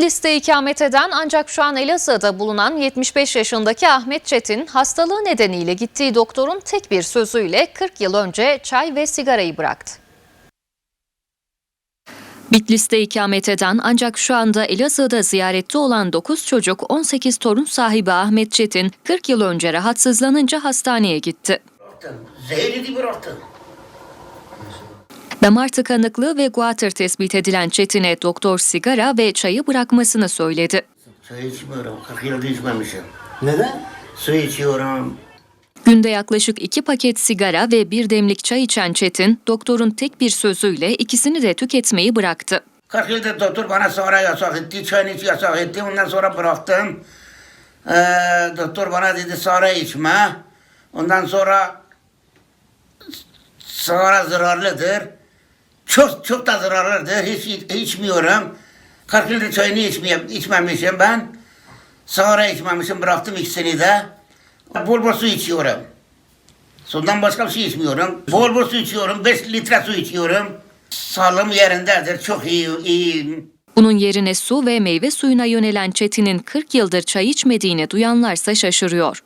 Liste ikamet eden ancak şu an Elazığ'da bulunan 75 yaşındaki Ahmet Çetin hastalığı nedeniyle gittiği doktorun tek bir sözüyle 40 yıl önce çay ve sigarayı bıraktı. Bitlis'te ikamet eden ancak şu anda Elazığ'da ziyarette olan 9 çocuk 18 torun sahibi Ahmet Çetin 40 yıl önce rahatsızlanınca hastaneye gitti. Bıraktım. Zehri bıraktım. Damar tıkanıklığı ve guatr tespit edilen Çetin'e doktor sigara ve çayı bırakmasını söyledi. Su içmiyorum. 40 yıldır içmemişim. Neden? Su içiyorum. Günde yaklaşık iki paket sigara ve bir demlik çay içen Çetin, doktorun tek bir sözüyle ikisini de tüketmeyi bıraktı. 40 yıldır doktor bana sonra yasak etti. Çayını iç yasak etti. Ondan sonra bıraktım. Ee, doktor bana dedi sigara içme. Ondan sonra sigara zararlıdır. Çok çok da zararlıdır. Hiç iç- içmiyorum. 40 yıldır çayını içmeyeyim, içmemişim ben. Sigara içmemişim. Bıraktım ikisini de. Bol bol su içiyorum. Sudan başka bir şey içmiyorum. Bol bol su içiyorum. 5 litre su içiyorum. Sağlığım yerindedir. Çok iyi, iyiyim. Bunun yerine su ve meyve suyuna yönelen Çetin'in 40 yıldır çay içmediğini duyanlarsa şaşırıyor.